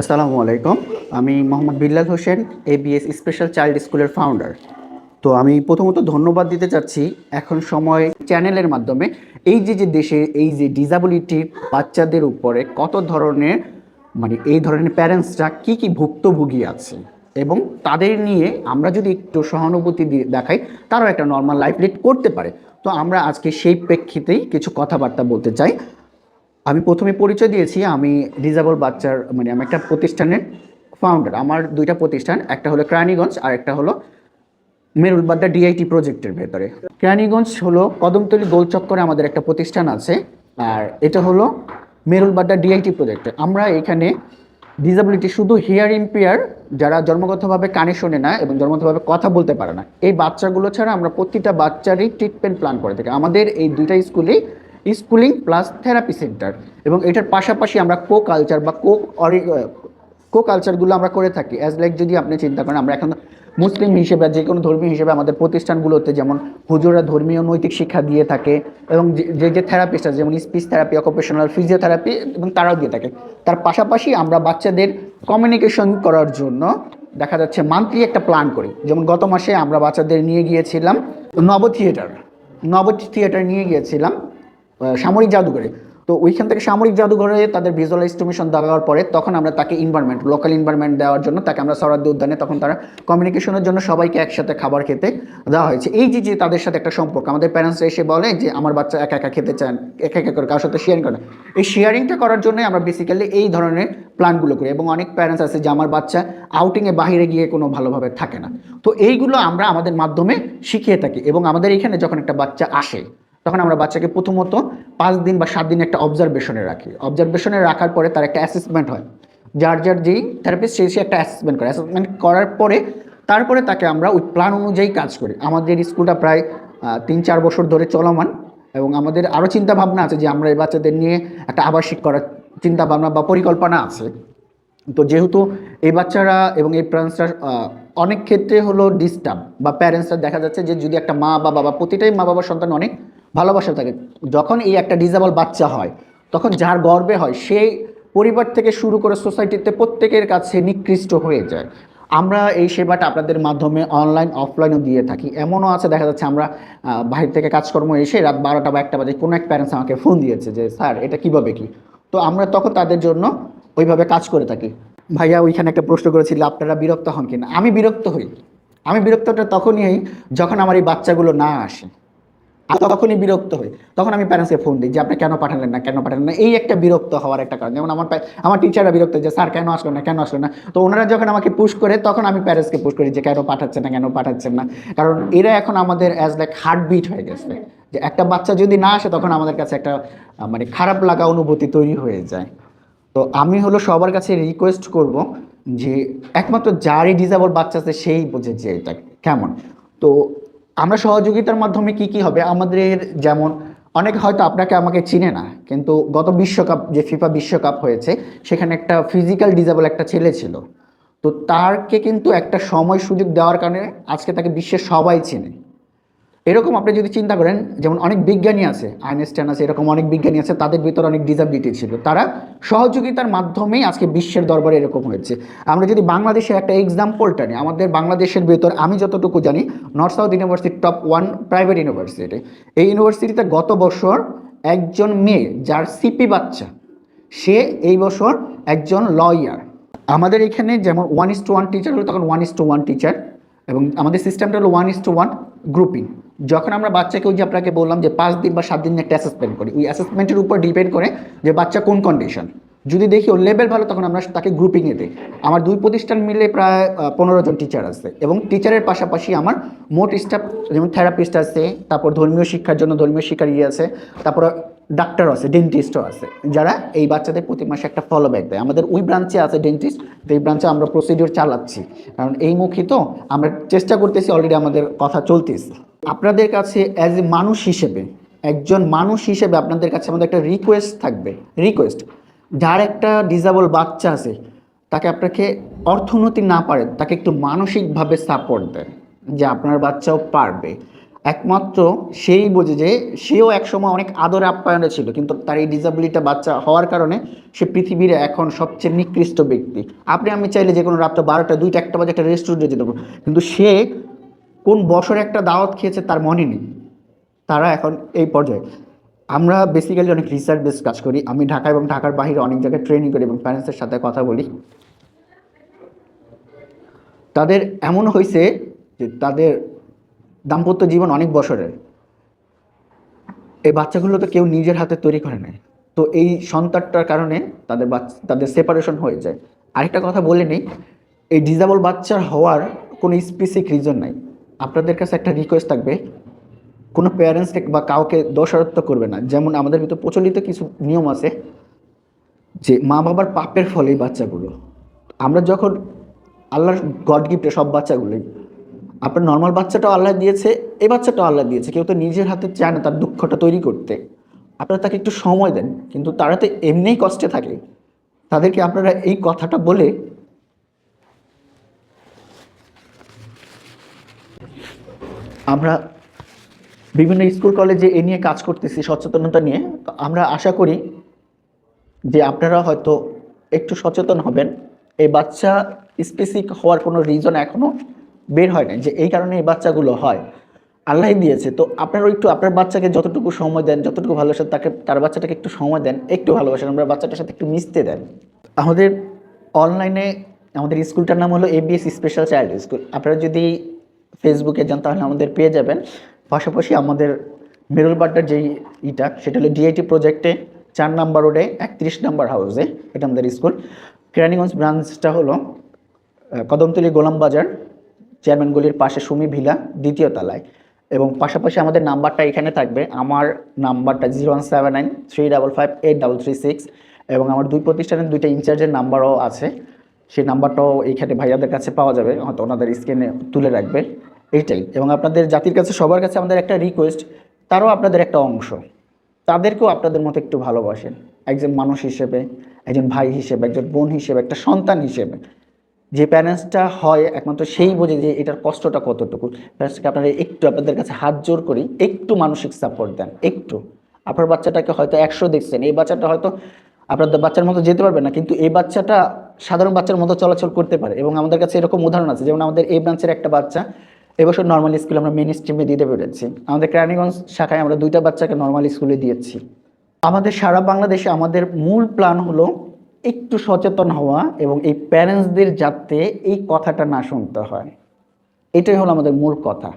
আসসালামু আলাইকুম। আমি Mohammad Billal Hossain ABS special child স্কুলের ফাউন্ডার তো আমি প্রথমত ধন্যবাদ দিতে চাচ্ছি এখন সময় চ্যানেলের মাধ্যমে। এই যে যে দেশে এই যে ডিসাবিলিটির বাচ্চাদের উপরে কত ধরনের মানে এই ধরনের প্যারেন্টসরা কি কি ভুক্তভোগী আছে এবং তাদের নিয়ে আমরা যদি একটু সহানুভূতি দেখাই, তারাও একটা নর্মাল লাইফ লিড করতে পারে। তো আমরা আজকে সেই প্রেক্ষিতেই কিছু কথাবার্তা বলতে চাই। আমি প্রথমে পরিচয় দিয়েছি, আমি ডিজাবল বাচ্চার মানে আমি একটা প্রতিষ্ঠানের ফাউন্ডার আমার দুইটা প্রতিষ্ঠান, একটা হলো ক্রানীগঞ্জ আর একটা হলো মেরুলবাড্ডা ডিআইটি প্রজেক্টের ভেতরে। ক্রানীগঞ্জ হলো কদমতলি গোলচক্করে আমাদের একটা প্রতিষ্ঠান আছে, আর এটা হলো মেরুলবাড্ডা ডিআইটি প্রজেক্টে আমরা এখানে ডিসাবিলিটি শুধু হিয়ার ইম্পেয়ার যারা জন্মগতভাবে কানে শোনে না এবং জন্মগতভাবে কথা বলতে পারে না, এই বাচ্চাগুলো ছাড়া আমরা প্রতিটা বাচ্চারই ট্রিটমেন্ট প্ল্যান করে থাকি। আমাদের এই দুইটা স্কুলেই স্কুলিং প্লাস থেরাপি সেন্টার। এবং এটার পাশাপাশি আমরা কো কালচার বা কো অরি কো কালচারগুলো আমরা করে থাকি। অ্যাজ লাইক যদি আপনি চিন্তা করেন, আমরা এখন মুসলিম হিসেবে, যে কোনো ধর্মীয় হিসেবে আমাদের প্রতিষ্ঠানগুলোতে যেমন হুজুরা ধর্মীয় নৈতিক শিক্ষা দিয়ে থাকে, এবং যে- যে থেরাপিস্ট আছে, যেমন স্পিচ থেরাপি অকুপেশনাল ফিজিওথেরাপি এবং তারাও দিয়ে থাকে। তার পাশাপাশি আমরা বাচ্চাদের কমিউনিকেশন করার জন্য দেখা যাচ্ছে মান্থলি একটা প্ল্যান করি। যেমন গত মাসে আমরা বাচ্চাদের নিয়ে গিয়েছিলাম নব থিয়েটার নব থিয়েটার নিয়ে গিয়েছিলাম। সামরিক জাদুঘরে। তো ওইখান থেকে সামরিক জাদুঘরে তাদের ভিজুয়াল এস্টিমেশন দেওয়ার পরে তখন আমরা তাকে ইনভারমেন্ট লোকাল ইনভারমেন্ট দেওয়ার জন্য তাকে আমরা সরাদ্দি উদ্যানে তখন তারা কমিউনিকেশনের জন্য সবাইকে একসাথে খাবার খেতে দেওয়া হয়েছে। এই যে যে তাদের সাথে একটা সম্পর্ক, আমাদের প্যারেন্টসরা এসে বলে যে, আমার বাচ্চা একা একা খেতে চান একা একা করে কারোর সাথে শেয়ারিং করে এই শেয়ারিংটা করার জন্যই আমরা বেসিক্যালি এই ধরনের প্ল্যানগুলো করি এবং অনেক প্যারেন্টস আছে যে, আমার বাচ্চা আউটিংয়ে বাইরে গিয়ে কোনো ভালোভাবে থাকে না। তো এইগুলো আমরা আমাদের মাধ্যমে শিখিয়ে থাকি এবং আমাদের এখানে যখন একটা বাচ্চা আসে তখন আমরা বাচ্চাকে প্রথমত পাঁচ দিন বা সাত দিন একটা অবজারভেশনে রাখি। অবজারভেশনে রাখার পরে তার একটা অ্যাসেসমেন্ট হয়। যার যার যেই থেরাপিস্ট সেই সে একটা অ্যাসেসমেন্ট করে। অ্যাসেসমেন্ট করার পরে তারপরে তাকে আমরা ওই প্ল্যান অনুযায়ী কাজ করি। আমাদের স্কুলটা প্রায় তিন, চার বছর ধরে চলমান এবং আমাদের আরও চিন্তাভাবনা আছে যে আমরা এই বাচ্চাদের নিয়ে একটা আবাসিক করার চিন্তা ভাবনা বা পরিকল্পনা আছে। তো যেহেতু এই বাচ্চারা এবং এই প্যারেন্টসরা অনেক ক্ষেত্রে হলো ডিস্টার্ব বা প্যারেন্টসরা দেখা যাচ্ছে যে যদি একটা মা বা বাবা প্রতিটাই মা বাবার সন্তান অনেক ভালোবাসা থাকে। যখন এই একটা ডিজেবল বাচ্চা হয়, তখন যার গর্বে হয় সেই পরিবার থেকে শুরু করে সোসাইটিতে প্রত্যেকের কাছে নিকৃষ্ট হয়ে যায়। আমরা এই সেবাটা আপনাদের মাধ্যমে অনলাইন অফলাইনও দিয়ে থাকি। এমনও আছে, দেখা যাচ্ছে আমরা বাইরে থেকে কাজকর্ম এসে রাত বারোটা বা একটা বাজে কোনো এক প্যারেন্টস আমাকে ফোন দিয়েছে যে, স্যার, এটা কীভাবে কি? তো আমরা তখন তাদের জন্য ওইভাবে কাজ করে থাকি। ভাইয়া, ওইখানে একটা প্রশ্ন করেছিল, আপনারা বিরক্ত হন কিনা? আমি বিরক্ত হই। আমি বিরক্তটা তখনই হই যখন আমার এই বাচ্চাগুলো না আসে। তখনই বিরক্ত হই। তখন আমি প্যারেন্টসকে ফোন দিই যে, আপনি কেন পাঠালেন না? কেন পাঠালেন না? এই একটা বিরক্ত হওয়ার একটা কারণ। যেমন আমার আমার টিচাররা বিরক্ত যে, স্যার, কেন আসলো না? কেন আসলো না? তো ওনারা যখন আমাকে পুশ করে, তখন আমি প্যারেন্টসকে পুশ করি যে, কেন পাঠাচ্ছেন না? কেন পাঠাচ্ছেন না? কারণ এরা এখন আমাদের অ্যাজ লাইক হার্টবিট হয়ে গেছে। যে, একটা বাচ্চা যদি না আসে, তখন আমাদের কাছে একটা মানে খারাপ লাগা অনুভূতি তৈরি হয়ে যায়। তো আমি হলো সবার কাছে রিকোয়েস্ট করব যে, একমাত্র যারই ডিজাবল বাচ্চা আছে, সেই বোঝে যে, এটা কেমন। তো আমরা সহযোগিতার মাধ্যমে কি কি হবে? আমাদের যেমন অনেক হয়তো আপনাকে আমাকে চিনে না, কিন্তু গত বিশ্বকাপ যে ফিফা বিশ্বকাপ হয়েছে, সেখানে একটা ফিজিক্যাল ডিজেবল একটা ছেলে ছিল। তো তারকে কিন্তু একটা সময় সুযোগ দেওয়ার কারণে আজকে তাকে বিশ্বের সবাই চেনে। এরকম আপনি যদি চিন্তা করেন, যেমন অনেক বিজ্ঞানী আছে, আইনস্টাইন আছে, এরকম অনেক বিজ্ঞানী আছে, তাদের ভিতরে অনেক ডিসাবিলিটি ছিল। তারা সহযোগিতার মাধ্যমেই আজকে বিশ্বের দরবারে এরকম হয়েছে। আমরা যদি বাংলাদেশের একটা এক্সাম্পলটা নিই, আমাদের বাংলাদেশের ভেতর আমি যতটুকু জানি North South University top one private university এই ইউনিভার্সিটিতে গত বছর একজন মেয়ে, যার সিপি বাচ্চা, সে এই বছর একজন লয়ার আমাদের এখানে যেমন one is to one teacher হলো, তখন one is to one teacher এবং আমাদের সিস্টেমটা হলো one is to one grouping যখন আমরা বাচ্চাকে ওই যে আপনাকে বললাম যে পাঁচ দিন বা সাত দিন একটা অ্যাসেসমেন্ট করি, ওই অ্যাসেসমেন্টের উপর ডিপেন্ড করে যে বাচ্চা কোন কন্ডিশন যদি দেখি ওর লেভেল ভালো, তখন আমরা তাকে গ্রুপিংয়ে দিই। আমার দুই প্রতিষ্ঠান মিলে প্রায় পনেরো জন টিচার আছে এবং টিচারের পাশাপাশি আমার মোট স্টাফ যেমন থেরাপিস্ট আছে, তারপর ধর্মীয় শিক্ষার জন্য ধর্মীয় শিক্ষার ইয়ে আছে, তারপর ডাক্তারও আছে ডেন্টিস্টও আছে, যারা এই বাচ্চাদের প্রতি মাসে একটা ফলো ব্যাক দেয়। আমাদের ওই ব্রাঞ্চে আছে ডেন্টিস্ট তো এই ব্রাঞ্চে আমরা প্রসিডিওর চালাচ্ছি। কারণ এই মুখী তো আমরা চেষ্টা করতেছি অলরেডি আমাদের কথা চলতেছে। আপনাদের কাছে অ্যাজ এ মানুষ হিসেবে, একজন মানুষ হিসেবে আপনাদের কাছে আমাদের একটা রিকোয়েস্ট থাকবে। রিকোয়েস্ট যার একটা ডিজাবল বাচ্চা আছে, তাকে আপনাকে অর্থনৈতিক না পারে, তাকে একটু মানসিকভাবে সাপোর্ট দেন যে আপনার বাচ্চাও পারবে। একমাত্র সেই বোঝে যে সেও একসময় অনেক আদরে আপ্যায়নে ছিল, কিন্তু তার এই ডিসাবিলিটা বাচ্চা হওয়ার কারণে সে পৃথিবীর এখন সবচেয়ে নিকৃষ্ট ব্যক্তি। আপনি আমি চাইলে যে কোনো রাত্রে বারোটা, দুইটা, একটা বাজে একটা রেস্টুরেন্টে যেতে কিন্তু সে কোন বছরে একটা দাওয়াত খেয়েছে তার মনে নেই। তারা এখন এই পর্যায়ে। আমরা বেসিক্যালি অনেক রিসার্চ বেস কাজ করি। আমি ঢাকা এবং ঢাকার বাইরে অনেক জায়গায় ট্রেনিং করি এবং প্যারেন্টসের সাথে কথা বলি। তাদের এমন হয়েছে যে তাদের দাম্পত্য জীবন অনেক বছরের। এই বাচ্চাগুলো তো কেউ নিজের হাতে তৈরি করে নেয়। তো এই সন্তানটার কারণে তাদের বাচ্চা, তাদের সেপারেশন হয়ে যায়। আরেকটা কথা বলে নেই, এই ডিজাবল বাচ্চার হওয়ার কোনো স্পেসিফিক রিজন নাই। আপনাদের কাছে একটা রিকোয়েস্ট থাকবে, কোনো প্যারেন্টস বা কাউকে দোষারোপ করবে না। যেমন আমাদের ভিতরে প্রচলিত কিছু নিয়ম আছে যে মা বাবার পাপের ফলে এই বাচ্চাগুলো। আমরা যখন আল্লাহর গড গিফটে সব বাচ্চাগুলোই আপনার নর্মাল বাচ্চাটাও আল্লাহ দিয়েছে, এই বাচ্চাটাও আল্লাহ দিয়েছে। কেউ তো নিজের হাতে চায় না তার দুঃখটা তৈরি করতে। আপনারা তাকে একটু সময় দেন, কিন্তু তারা তো এমনিই কষ্টে থাকে। তাদেরকে আপনারা এই কথাটা বলে আমরা বিভিন্ন স্কুল, কলেজে এ নিয়ে কাজ করতেছি, সচেতনতা নিয়ে। আমরা আশা করি যে আপনারা হয়তো একটু সচেতন হবেন। এই বাচ্চা স্পেসিফিক হওয়ার কোনো রিজন এখনও বের হয় না যে এই কারণে এই বাচ্চাগুলো হয়। আল্লাহ দিয়েছে। তো আপনারা একটু, আপনার বাচ্চাকে যতটুকু সময় দেন, যতটুকু ভালোবাসেন তাকে, তার বাচ্চাটাকে একটু সময় দেন, একটু ভালোবাসেন, আমরা বাচ্চাটার সাথে একটু মিশতে দেন। আমাদের অনলাইনে, আমাদের স্কুলটার নাম হলো এবিএস স্পেশাল চাইল্ড স্কুল আপনারা যদি ফেসবুকে যান, তাহলে আমাদের পেয়ে যাবেন। পাশাপাশি আমাদের মেরুলবাড্ডার যেই ইটা, সেটা হলো ডিআইটি প্রজেক্টে চার নাম্বার রোডে, একত্রিশ নাম্বার হাউসে এটা আমাদের স্কুল। কেরানীগঞ্জ ব্রাঞ্চটা হলো কদমতলী গোলাম বাজার। চেয়ারম্যান গলির পাশে সুমি ভিলা দ্বিতীয় তলায়। এবং পাশাপাশি আমাদের নাম্বারটা এখানে থাকবে। আমার নাম্বারটা zero one seven nine three double five eight double three six এবং আমার দুই প্রতিষ্ঠানের দুইটা ইনচার্জের নাম্বারও আছে। সেই নাম্বারটাও এইখানে ভাইয়াদের কাছে পাওয়া যাবে। হয়তো ওনাদের স্ক্রিনে তুলে রাখবে। এইটাই এবং আপনাদের জাতির কাছে, সবার কাছে আমাদের একটা রিকোয়েস্ট তারাও আপনাদের একটা অংশ। তাদেরকেও আপনাদের মতো একটু ভালোবাসেন। একজন মানুষ হিসেবে, একজন ভাই হিসেবে, একজন বোন হিসেবে, একটা সন্তান হিসেবে। যে প্যারেন্টসটা হয় একমাত্র সেই বোঝে যে এটার কষ্টটা কতটুকু। প্যারেন্টসকে আপনারা একটু আপনাদের কাছে হাত জোর করি, একটু মানসিক সাপোর্ট দেন, একটু। আপনার বাচ্চাটাকে হয়তো একশো দেখছেন, এই বাচ্চাটা হয়তো আপনাদের বাচ্চার মতো যেতে পারবে না, কিন্তু এই বাচ্চাটা সাধারণ বাচ্চার মতো চলাচল করতে পারে এবং আমাদের কাছে এরকম উদাহরণ আছে, যেমন আমাদের এই ব্রাঞ্চের একটা বাচ্চা এবছর নর্মাল স্কুলে আমরা মেন স্ট্রিমে দিতে পেরেছি। আমাদের কেরানীগঞ্জ শাখায় আমরা দুইটা বাচ্চাকে নর্মাল স্কুলে দিয়েছি। আমাদের সারা বাংলাদেশে আমাদের মূল প্ল্যান হলো একটু সচেতন হওয়া এবং এই প্যারেন্টসদের যাতে এই কথাটা না শুনতে হয়। এটাই হলো আমাদের মূল কথা।